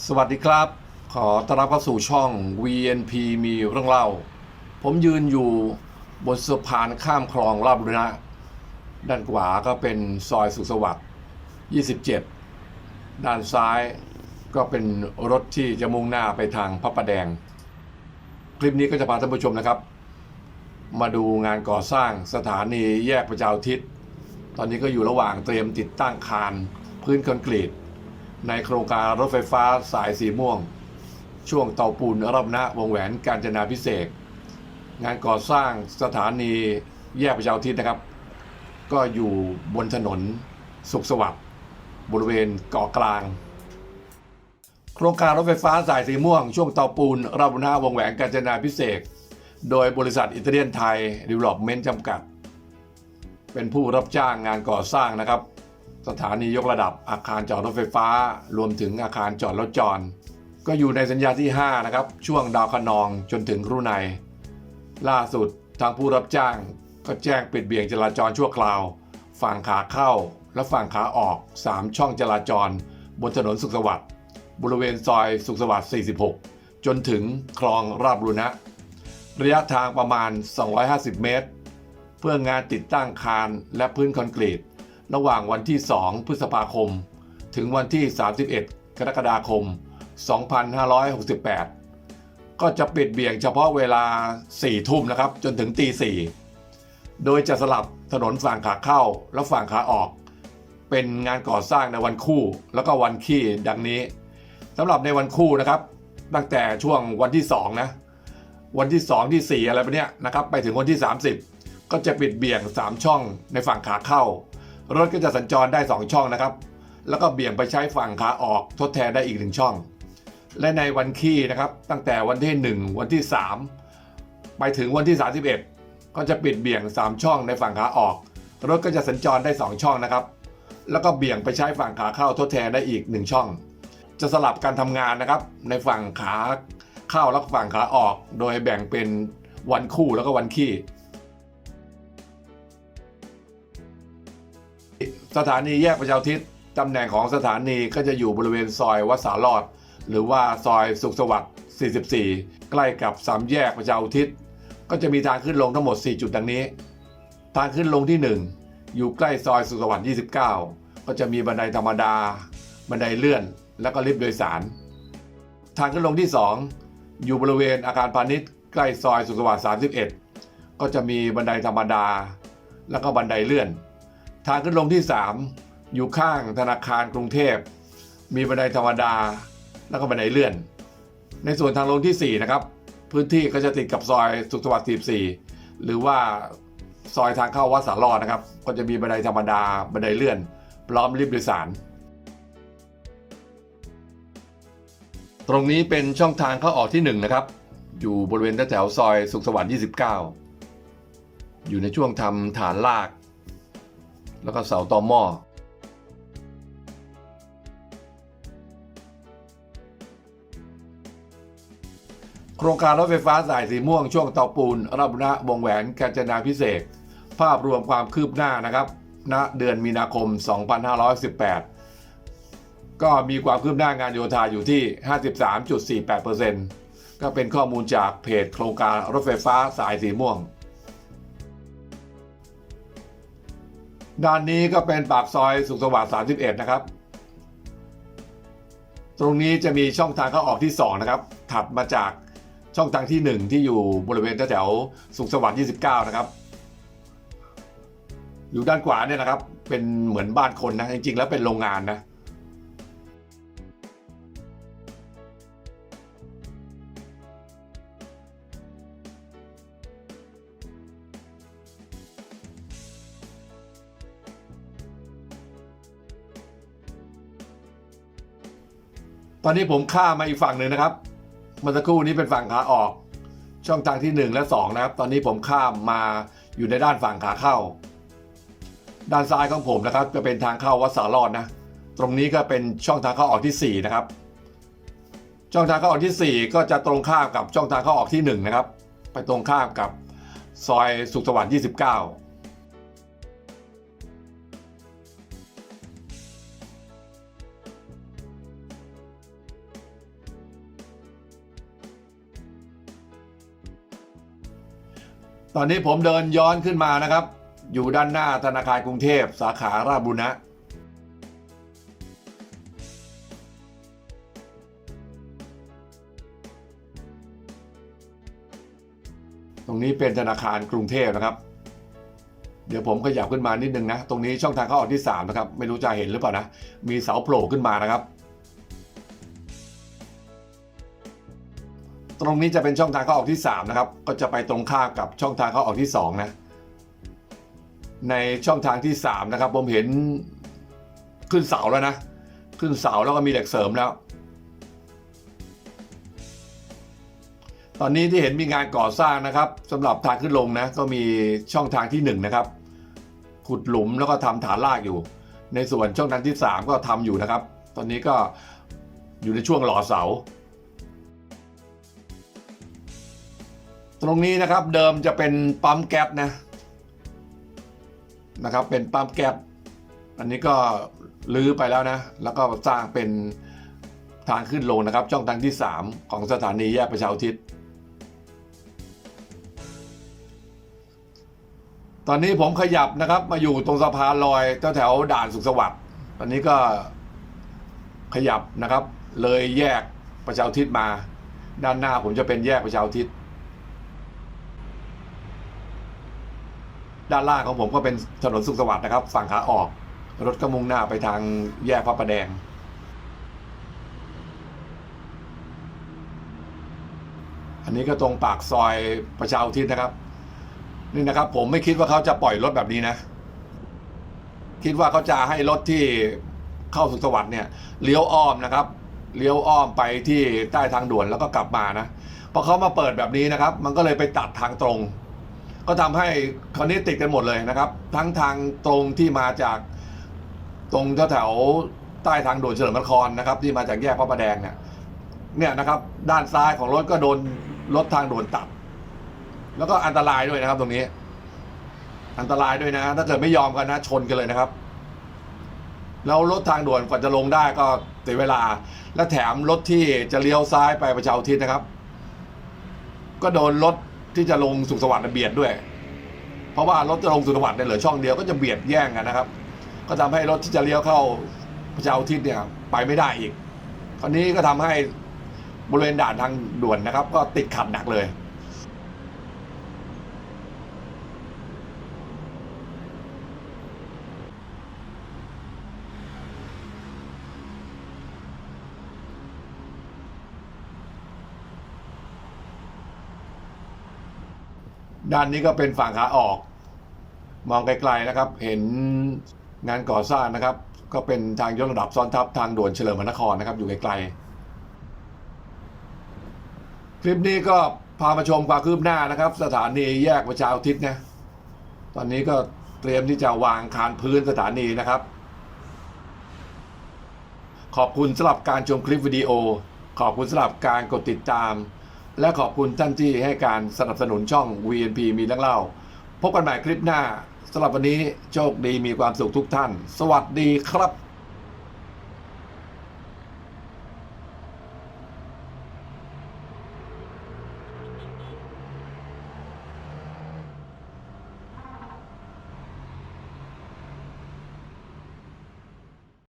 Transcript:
สวัสดีครับ ขอต้อนรับเข้าสู่ช่อง VNP มีเรื่องเล่า ผมยืนอยู่บนสะพานข้ามคลองราบุรณะ ด้านขวาก็เป็นซอยสุขสวัสดิ์27 ด้านซ้ายก็เป็นรถที่จะมุ่งหน้าไปทางพระประแดง คลิปนี้ก็จะพาท่านผู้ชมนะครับ มาดูงานก่อสร้างสถานีแยกประชาทิศ ตอนนี้ก็อยู่ระหว่างเตรียมติดตั้งคานพื้นคอนกรีต ในโครงการรถไฟฟ้าสายสีม่วง ช่วงเตาปูนรอบนะวงแหวนกาญจนาพิเศษ งานก่อสร้างสถานีแยกประชาอุทิศนะครับ ก็อยู่บนถนนสุขสวัสดิ์บริเวณเกาะกลาง โครงการรถไฟฟ้าสายสีม่วง ช่วงเตาปูนรอบนะวงแหวนกาญจนาพิเศษ โดยบริษัทอิตาเลียนไทยดีเวล็อปเมนต์จำกัด เป็นผู้รับจ้างงานก่อสร้างนะครับ สถานียกระดับอาคารจอดรถไฟฟ้า รวมถึงอาคารจอดรถจร ก็อยู่ในสัญญาที่ 5 นะครับ ช่วงดาวคะนองจนถึงครูในล่าสุดทางผู้รับจ้างก็แจ้งปิดเบี่ยงจราจรชั่วคราว ฝั่งขาเข้า และฝั่งขาออก 3 ช่องจราจร บนถนนสุขสวัสดิ์บริเวณซอยสุขสวัสดิ์ 46 จนถึงคลองราชบุรณะระยะทางประมาณ 250 เมตร เพื่องานติดตั้งคานและพื้นคอนกรีต ระหว่างวันที่ 2 พฤษภาคม ถึงวันที่ 31 กรกฎาคม 2568 ก็จะปิดเบี่ยงเฉพาะเวลา 4 ทุ่มนะครับ จนถึงตี 4 โดยจะสลับถนนฝั่งขาเข้าและฝั่งขาออก เป็นงานก่อสร้างในวันคู่ แล้วก็วันขี้ดังนี้สำหรับในวันคู่นะครับ ตั้งแต่ช่วงวันที่ 2 นะ วันที่ 2 ที่ 4 อะไรแบบเนี้ยนะครับ ไปถึงวันที่ 30 ก็จะปิดเบี่ยง 3 ช่องในฝั่งขาเข้า รถก็จะสัญจรได้ 2 ช่องนะครับ แล้วก็เบี่ยงไปใช้ฝั่งขาออกทดแทนได้อีก1ช่อง และในวันขี้นะครับ ตั้งแต่วันที่ 1 วันที่ 3 ไปถึงวันที่ 31 ก็จะปิดเบี่ยง 3 ช่องในฝั่งขาออก รถก็จะสัญจรได้ 2 ช่องนะครับ แล้วก็เบี่ยงไปใช้ฝั่งขาเข้าทดแทนได้อีก 1 ช่อง จะสลับการทำงานนะครับ ในฝั่งขาเข้าและฝั่งขาออก โดยแบ่งเป็นวันคู่แล้วก็วันขี้ สถานีแยกประชาอุทิศตำแหน่งของสถานีก็จะอยู่บริเวณซอยวัดสารอด หรือว่าซอยสุขสวัสดิ์ 44 ใกล้กับสามแยกประชาอุทิศก็จะมีทางขึ้นลงทั้งหมด 4 จุดดังนี้ ทางขึ้นลงที่ 1 อยู่ใกล้ซอยสุขสวัสดิ์ 29 ก็จะมีบันไดธรรมดา บันไดเลื่อน แล้วก็ลิฟต์โดยสาร ทางขึ้นลงที่ 2 อยู่บริเวณอาคารพาณิชย์ใกล้ซอยสุขสวัสดิ์ 31 ก็จะมีบันไดธรรมดา แล้วก็บันไดเลื่อน ทางขึ้นลงที่ 3 อยู่ข้างธนาคารกรุงเทพ มีบันไดธรรมดา แล้วก็บันไดเลื่อน ในส่วนทางลงที่ 4 นะครับ พื้นที่ก็จะติดกับซอยสุขสวัสดิ์44 หรือว่าซอยทางเข้าวัดสารอดนะครับ ก็จะมีบันไดธรรมดา บันไดเลื่อน พร้อมลิฟต์โดยสาร ตรงนี้เป็นช่องทางเข้าออกที่ 1 นะครับ อยู่บริเวณแถวซอยสุขสวัสดิ์29 อยู่ในช่วงทำฐานลาก แล้วก็เสาตอหม้อโครงการรถไฟฟ้าสายสีม่วงช่วงเตาปูนราชบุรณะวงแหวนกาญจนาพิเศษ ภาพรวมความคืบหน้านะครับณเดือนมีนาคม 2518 ก็มีความคืบหน้างานโยธาอยู่ที่ 53.48%ก็เป็นข้อมูลจากเพจโครงการรถไฟฟ้าสายสีม่วง ด้านนี้ก็เป็นปากซอยสุขสวัสดิ์31 นะครับ ตรงนี้จะมีช่องทางเข้าออกที่ 2 นะครับ ถัดมาจากช่องทางที่ 1 ที่อยู่บริเวณแถวสุขสวัสดิ์29 นะครับ อยู่ด้านขวาเนี่ยนะครับ เป็นเหมือนบ้านคนนะ จริงๆ แล้วเป็นโรงงานนะ ตอนนี้ผมข้ามมาอีกฝั่งหนึ่งนะครับเมื่อสักครู่นี้เป็นฝั่งขาออก ช่องทางที่ 1 และ 2 นะครับ ตอนนี้ผมข้ามมาอยู่ในด้านฝั่งขาเข้า ด้านซ้ายของผมนะครับ จะเป็นทางเข้าวัดสารอดนะ ตรงนี้ก็เป็นช่องทางเข้าออกที่ 4 นะครับ ช่องทางเข้าออกที่ 4 ก็จะตรงข้ามกับช่องทางเข้าออกที่ 1 นะครับ ไปตรงข้ามกับซอยสุขสวัสดิ์29 ตอนนี้ผมเดินย้อนขึ้นมานะครับ อยู่ด้านหน้าธนาคารกรุงเทพสาขาราบุณะตรงนี้เป็นธนาคารกรุงเทพนะครับ เดี๋ยวผมขยับขึ้นมานิดนึงนะ ตรงนี้ช่องทางเข้าออกที่ 3 นะครับ ไม่รู้จะเห็นหรือเปล่านะ มีเสาโผล่ขึ้นมานะครับ ตรงนี้จะเป็นช่องทางเข้าออกที่ 3 นะครับ ก็จะไปตรงข้ามกับช่องทางเข้าออกที่ 2 นะ ในช่องทางที่ 3 นะครับ ผมเห็นขึ้นเสาแล้วนะ ขึ้นเสาแล้วก็มีเหล็กเสริมแล้ว ตอนนี้ที่เห็นมีงานก่อสร้างนะครับสำหรับทางขึ้นลงนะ ก็มีช่องทางที่ 1นงนะครับ ขุดหลุมแล้วก็ทำฐานรากอยู่ ในส่วนช่องทางที่ 3 ก็ทำอยู่นะครับ ตอนนี้ก็อยู่ในช่วงหล่อเสา ตรงนี้นะครับเดิมจะเป็นปั๊มแก๊สนะนะครับเป็นปั๊มแก๊สอันนี้ก็ลื้อไปแล้วนะ แล้วก็สร้างเป็นทางขึ้นลงนะครับ ช่องทางที่ 3 ของสถานีแยกประชาอุทิศตอนนี้ผมขยับนะครับมาอยู่ตรงสะพานลอยแถวด่านสุขสวัสดิ์ตอนนี้ก็ขยับนะครับ เลยแยกประชาอุทิศมา ด้านหน้าผมจะเป็นแยกประชาอุทิศ ด้านล่างของผมก็เป็นถนนสุขสวัสดิ์นะครับ ฝั่งขาออก รถก็มุ่งหน้าไปทางแยกพระประแดง อันนี้ก็ตรงปากซอยประชาอุทิศนะครับ นี่นะครับ ผมไม่คิดว่าเขาจะปล่อยรถแบบนี้นะ คิดว่าเขาจะให้รถที่เข้าสุขสวัสดิ์เนี่ยเลี้ยวอ้อมนะครับเลี้ยวอ้อมไปที่ใต้ทางด่วนแล้วก็กลับมานะพอเขามาเปิดแบบนี้นะครับ มันก็เลยไปตัดทางตรง ก็ทำให้คราวนี้ติดกันหมดเลยนะครับ ทั้งทางตรงที่มาจากตรงแถวใต้ทางด่วนเฉลิมนครนะครับ ที่มาจากแยกพระประแดงเนี่ยเนี่ยนะครับ ด้านซ้ายของรถก็โดนรถทางด่วนตัด แล้วก็อันตรายด้วยนะครับ ตรงนี้ อันตรายด้วยนะ ถ้าเกิดไม่ยอมกันนะชนกันเลยนะครับ แล้วรถทางด่วนกว่าจะลงได้ก็เสียเวลา และแถมรถที่จะเลี้ยวซ้ายไปประชาอุทิศนะครับ ก็โดนรถ ที่จะลงสุขสวัสดิ์เบียดด้วย เพราะว่ารถจะลงสุขสวัสดิ์เนี่ยเหลือช่องเดียวก็จะเบียดแย่งกันนะครับ ก็ทำให้รถที่จะเลี้ยวเข้าประชาทิศเนี่ยไปไม่ได้อีกคราวนี้ก็ทำให้บริเวณด่านทางด่วนนะครับ ก็ติดขัดหนักเลย ด้านนี้ก็เป็นฝั่งขาออก มองไกลๆนะครับ เห็นงานก่อสร้างนะครับ ก็เป็นทางยกระดับซ้อนทับทางด่วนเฉลิมพระนครนะครับ อยู่ไกลๆคลิปนี้ก็พามาชมความคืบหน้านะครับ สถานีแยกประชาอุทิศนะตอนนี้ก็เตรียมที่จะวางคานพื้นสถานีนะครับ ขอบคุณสำหรับการชมคลิปวิดีโอ ขอบคุณสำหรับการกดติดตาม และขอบคุณท่านที่ให้การสนับสนุนช่อง VNP มีเรื่องเล่า พบกันใหม่คลิปหน้าสำหรับวันนี้โชคดีมีความสุขทุกท่าน สวัสดีครับ